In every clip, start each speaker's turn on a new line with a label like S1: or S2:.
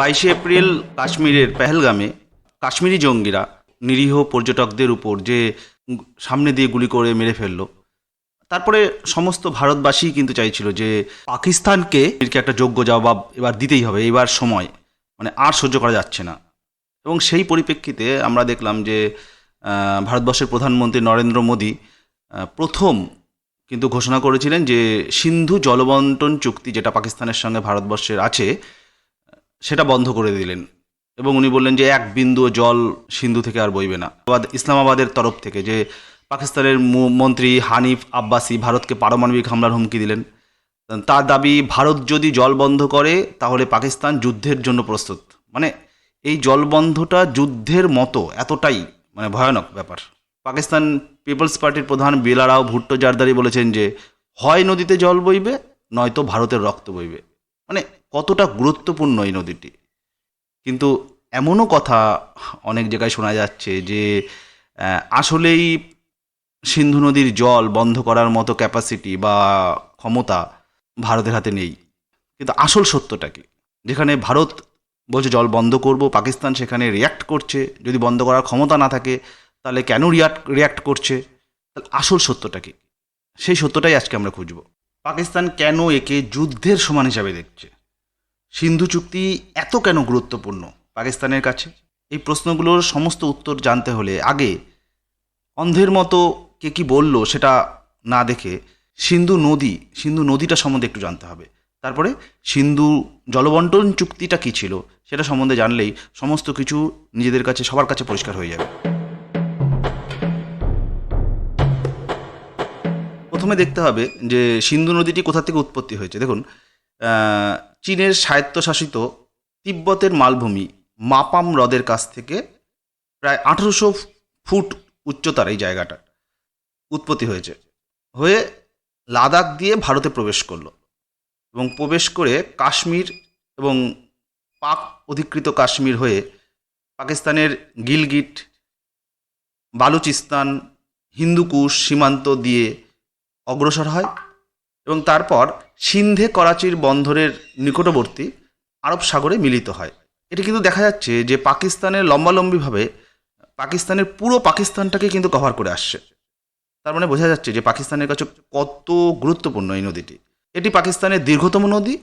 S1: বাইশে এপ্রিল কাশ্মীরের পেহেলগামে কাশ্মীরি জঙ্গিরা নিরীহ পর্যটকদের উপর যে সামনে দিয়ে গুলি করে মেরে ফেলল, তারপরে সমস্ত ভারতবাসী কিন্তু চাইছিল যে পাকিস্তানকে একটা যোগ্য জবাব এবার দিতেই হবে, এবার সময় মানে আর সহ্য করা যাচ্ছে না। এবং সেই পরিপ্রেক্ষিতে আমরা দেখলাম যে ভারতবর্ষের প্রধানমন্ত্রী নরেন্দ্র মোদী প্রথম কিন্তু ঘোষণা করেছিলেন যে সিন্ধু জলবন্টন চুক্তি যেটা পাকিস্তানের সঙ্গে ভারতবর্ষের আছে সেটা বন্ধ করে দিলেন। এবং উনি বললেন যে এক বিন্দু জল সিন্ধু থেকে আর বইবে না। ইসলামাবাদের তরফ থেকে যে পাকিস্তানের মন্ত্রী হানিফ আব্বাসি ভারতকে পারমাণবিক হামলার হুমকি দিলেন, তার দাবি, ভারত যদি জল বন্ধ করে, তাহলে পাকিস্তান যুদ্ধের জন্য প্রস্তুত। মানে এই জলবন্ধটা যুদ্ধের মতো, এতটাই মানে ভয়ানক ব্যাপার। পাকিস্তান পিপলস পার্টির প্রধান বিলারাও ভুট্টো জারদারি বলেছেন যে, হয় নদীতে জল বইবে, নয়তো ভারতের রক্ত বইবে। মানে কতটা গুরুত্বপূর্ণ এই নদীটি। কিন্তু এমনও কথা অনেক জায়গায় শোনা যাচ্ছে যে আসলেই সিন্ধু নদীর জল বন্ধ করার মতো ক্যাপাসিটি বা ক্ষমতা ভারতের হাতে নেই। কিন্তু আসল সত্যটা কি? যেখানে ভারত বলছে জল বন্ধ করব, পাকিস্তান সেখানে রিয়াক্ট করছে। যদি বন্ধ করার ক্ষমতা না থাকে, তাহলে কেন রিয়াক্ট রিয়াক্ট করছে? তাহলে আসল সত্যটা কি? সেই সত্যটাই আজকে আমরা খুঁজব। পাকিস্তান কেন একে যুদ্ধের সমান হিসাবে দেখছে? সিন্ধু চুক্তি এত কেন গুরুত্বপূর্ণ পাকিস্তানের কাছে? এই প্রশ্নগুলোর সমস্ত উত্তর জানতে হলে আগে অন্ধের মতো কে কি বলল সেটা না দেখে সিন্ধু নদী, সিন্ধু নদীটা সম্বন্ধে একটু জানতে হবে। তারপরে সিন্ধু জলবন্টন চুক্তিটা কি ছিল সেটা সম্বন্ধে জানলেই সমস্ত কিছু নিজেদের কাছে, সবার কাছে পরিষ্কার হয়ে যাবে। প্রথমে দেখতে হবে যে সিন্ধু নদীটি কোথা থেকে উৎপত্তি হয়েছে। দেখুন চীনের স্বায়ত্তশাসিত তিব্বতের মালভূমি মাপাম হ্রদের কাছ থেকে প্রায় আঠেরোশো ফুট উচ্চতার এই জায়গাটা উৎপত্তি হয়েছে। হয়ে লাদাখ দিয়ে ভারতে প্রবেশ করল এবং প্রবেশ করে কাশ্মীর এবং পাক অধিকৃত কাশ্মীর হয়ে পাকিস্তানের গিলগিট, বালুচিস্তান, হিন্দুকুশ সীমান্ত দিয়ে অগ্রসর হয়। এবং তারপর সিন্ধে করাচির বন্দরের নিকটবর্তী আরব সাগরে মিলিত হয়। এটি কিন্তু দেখা যাচ্ছে যে পাকিস্তানের লম্বালম্বিভাবে, পাকিস্তানের পুরো পাকিস্তানটাকে কিন্তু কভার করে আসছে। তার মানে বোঝা যাচ্ছে যে পাকিস্তানের কাছে কত গুরুত্বপূর্ণ এই নদীটি। এটি পাকিস্তানের দীর্ঘতম নদী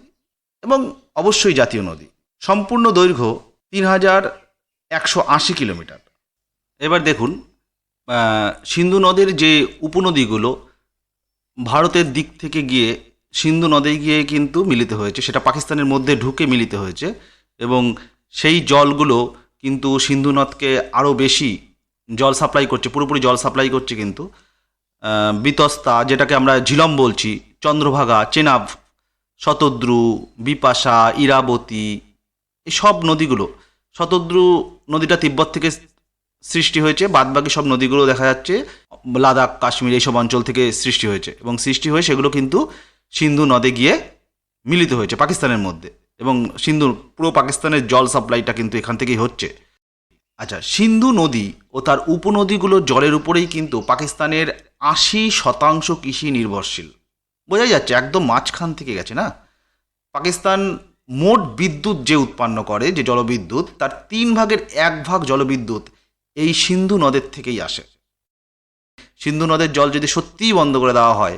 S1: এবং অবশ্যই জাতীয় নদী। সম্পূর্ণ দৈর্ঘ্য তিন হাজার একশো আশি কিলোমিটার। এবার দেখুন সিন্ধু নদের যে উপনদীগুলো ভারতের দিক থেকে গিয়ে সিন্ধু নদে গিয়ে কিন্তু মিলিত হয়েছে, সেটা পাকিস্তানের মধ্যে ঢুকে মিলিত হয়েছে এবং সেই জলগুলো কিন্তু সিন্ধু নদকে আরও বেশি জল সাপ্লাই করছে, পুরোপুরি জল সাপ্লাই করছে কিন্তু। বিতস্তা, যেটাকে আমরা ঝিলম বলছি, চন্দ্রভাগা, চেনাব, শতদ্রু, বিপাশা, ইরাবতী এই সব নদীগুলো, শতদ্রু নদীটা তিব্বত থেকে সৃষ্টি হয়েছে, বাদবাকি সব নদীগুলো দেখা যাচ্ছে, লাদাখ, কাশ্মীর এইসব অঞ্চল থেকে সৃষ্টি হয়েছে এবং সৃষ্টি হয়ে সেগুলো কিন্তু সিন্ধু নদে গিয়ে মিলিত হয়েছে পাকিস্তানের মধ্যে এবং সিন্ধু, পুরো পাকিস্তানের জল সাপ্লাইটা কিন্তু এখান থেকেই হচ্ছে। আচ্ছা সিন্ধু নদী ও তার উপনদীগুলো জলের উপরেই কিন্তু পাকিস্তানের আশি শতাংশ কৃষি নির্ভরশীল। বোঝাই যাচ্ছে, একদম মাঝখান থেকে গেছে না? পাকিস্তান মোট বিদ্যুৎ যে উৎপন্ন করে, যে জলবিদ্যুৎ, তার তিন ভাগের এক ভাগ জলবিদ্যুৎ এই সিন্ধু নদের থেকেই আসে। সিন্ধু নদের জল যদি সত্যিই বন্ধ করে দেওয়া হয়,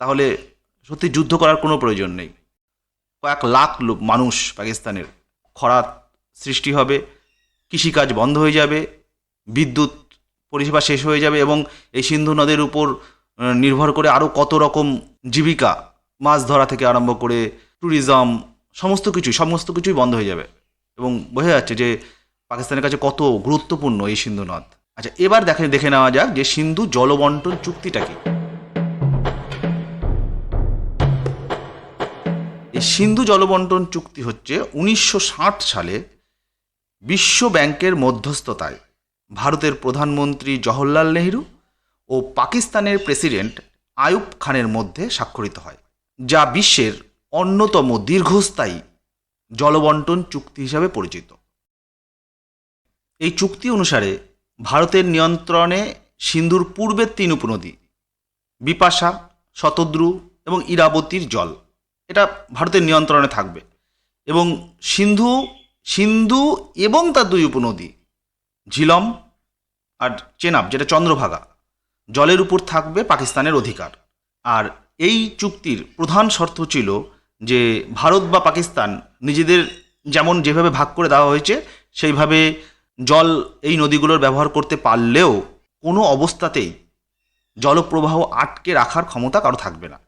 S1: তাহলে সত্যি যুদ্ধ করার কোনো প্রয়োজন নেই। কয়েক লাখ লোক, মানুষ পাকিস্তানের খরা সৃষ্টি হবে, কৃষিকাজ বন্ধ হয়ে যাবে, বিদ্যুৎ পরিষেবা শেষ হয়ে যাবে এবং এই সিন্ধু নদের উপর নির্ভর করে আরও কত রকম জীবিকা, মাছ ধরা থেকে আরম্ভ করে ট্যুরিজম সমস্ত কিছুই সমস্ত কিছুই বন্ধ হয়ে যাবে। এবং বোঝা যাচ্ছে যে পাকিস্তানের কাছে কত গুরুত্বপূর্ণ এই সিন্ধু নদ? আচ্ছা এবার দেখে দেখে নেওয়া যাক যে সিন্ধু জলবন্টন চুক্তিটা কি। এই সিন্ধু জলবন্টন চুক্তি হচ্ছে উনিশশো ষাট সালে বিশ্ব ব্যাংকের মধ্যস্থতায় ভারতের প্রধানমন্ত্রী জওহরলাল নেহরু ও পাকিস্তানের প্রেসিডেন্ট আয়ুব খানের মধ্যে স্বাক্ষরিত হয়, যা বিশ্বের অন্যতম দীর্ঘস্থায়ী জলবন্টন চুক্তি হিসাবে পরিচিত। এই চুক্তি অনুসারে ভারতের নিয়ন্ত্রণে সিন্ধুর পূর্বের তিন উপনদী বিপাশা, শতদ্রু এবং ইরাবতীর জল, এটা ভারতের নিয়ন্ত্রণে থাকবে। এবং সিন্ধু সিন্ধু এবং তার দুই উপনদী, ঝিলম আর চেনাব, যেটা চন্দ্রভাগা, জলের উপর থাকবে পাকিস্তানের অধিকার। আর এই চুক্তির প্রধান শর্ত ছিল যে ভারত বা পাকিস্তান নিজেদের যেমন যেভাবে ভাগ করে দেওয়া হয়েছে, সেইভাবে জল এই নদীগুলোর ব্যবহার করতে পারলেও কোনো অবস্থাতেই জলপ্রবাহ আটকে রাখার ক্ষমতা কারও থাকবে না।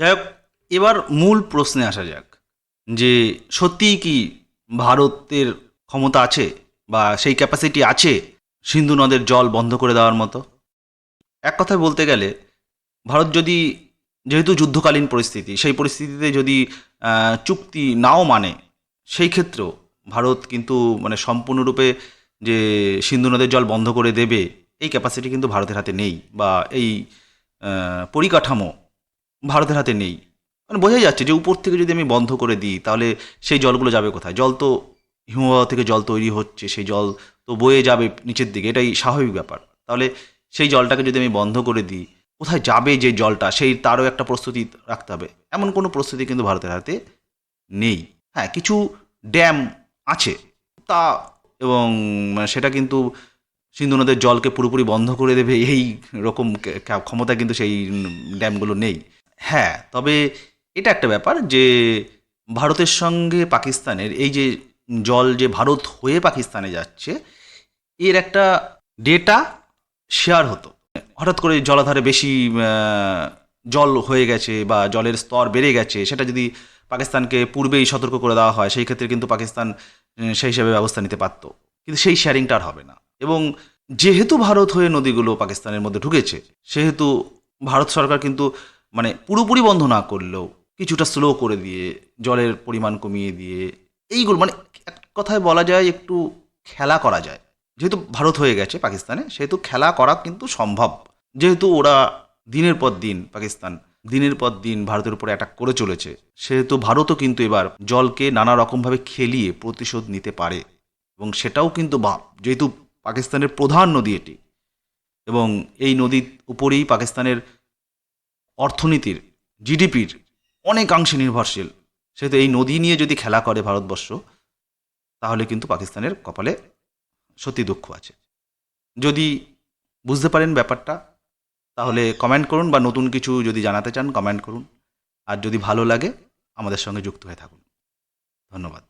S1: যাই হোক, এবার মূল প্রশ্নে আসা যাক যে সত্যিই কি ভারতের ক্ষমতা আছে বা সেই ক্যাপাসিটি আছে সিন্ধু নদের জল বন্ধ করে দেওয়ার মতো? এক কথায় বলতে গেলে ভারত যদি যেহেতু যুদ্ধকালীন পরিস্থিতি, সেই পরিস্থিতিতে যদি চুক্তি নাও মানে সেই ক্ষেত্রেও ভারত কিন্তু মানে সম্পূর্ণরূপে যে সিন্ধু নদের জল বন্ধ করে দেবে, এই ক্যাপাসিটি কিন্তু ভারতের হাতে নেই বা এই পরিকাঠামো ভারতের হাতে নেই। মানে বোঝাই যাচ্ছে যে উপর থেকে যদি আমি বন্ধ করে দিই, তাহলে সেই জলগুলো যাবে কোথায়? জল তো হিমবাহ থেকে জল তৈরি হচ্ছে, সেই জল তো বয়ে যাবে নিচের দিকে, এটাই স্বাভাবিক ব্যাপার। তাহলে সেই জলটাকে যদি আমি বন্ধ করে দিই, কোথায় যাবে যে জলটা? সেই তারও একটা প্রস্তুতি রাখতে হবে। এমন কোনো প্রস্তুতি কিন্তু ভারতের হাতে নেই। হ্যাঁ কিছু ড্যাম আছে। তা এবং সেটা কিন্তু সিন্ধু নদের জলকে পুরোপুরি বন্ধ করে দেবে, এই রকম ক্ষমতা কিন্তু সেই ড্যামগুলো নেই। হ্যাঁ তবে এটা একটা ব্যাপার যে, ভারতের সঙ্গে পাকিস্তানের এই যে জল যে ভারত হয়ে পাকিস্তানে যাচ্ছে, এর একটা ডেটা শেয়ার হতো। হঠাৎ করে জলাধারে বেশি জল হয়ে গেছে বা জলের স্তর বেড়ে গেছে, সেটা যদি পাকিস্তানকে পূর্বেই সতর্ক করে দেওয়া হয়, সেই ক্ষেত্রে কিন্তু পাকিস্তান সেই হিসাবে ব্যবস্থা নিতে পারতো। কিন্তু সেই শেয়ারিংটা আর হবে না। এবং যেহেতু ভারত হয়ে নদীগুলো পাকিস্তানের মধ্যে ঢুকেছে, সেহেতু ভারত সরকার কিন্তু মানে পুরোপুরি বন্ধ না করলেও কিছুটা স্লো করে দিয়ে, জলের পরিমাণ কমিয়ে দিয়ে, এইগুলো মানে এক কথায় বলা যায় একটু খেলা করা যায়। যেহেতু ভারত হয়ে গেছে পাকিস্তানে, সেহেতু খেলা করা কিন্তু সম্ভব। যেহেতু ওরা দিনের পর দিন পাকিস্তান দিনের পর দিন ভারতের উপরে অ্যাটাক করে চলেছে। সেহেতু ভারতও কিন্তু এবার জলকে নানা রকমভাবে খেলিয়ে প্রতিশোধ নিতে পারে। এবং সেটাও কিন্তু যেহেতু পাকিস্তানের প্রধান নদী এটি, এবং এই নদীর উপরেই পাকিস্তানের অর্থনীতির জিডিপির অনেকাংশে নির্ভরশীল। সেহেতু এই নদী নিয়ে যদি খেলা করে ভারতবর্ষ, তাহলে কিন্তু পাকিস্তানের কপালে সত্যি দুঃখ আছে। যদি বুঝতে পারেন ব্যাপারটা তাহলে কমেন্ট করুন বা নতুন কিছু যদি জানাতে চান কমেন্ট করুন। আর যদি ভালো লাগে, আমাদের সঙ্গে যুক্ত হয়ে থাকুন। ধন্যবাদ।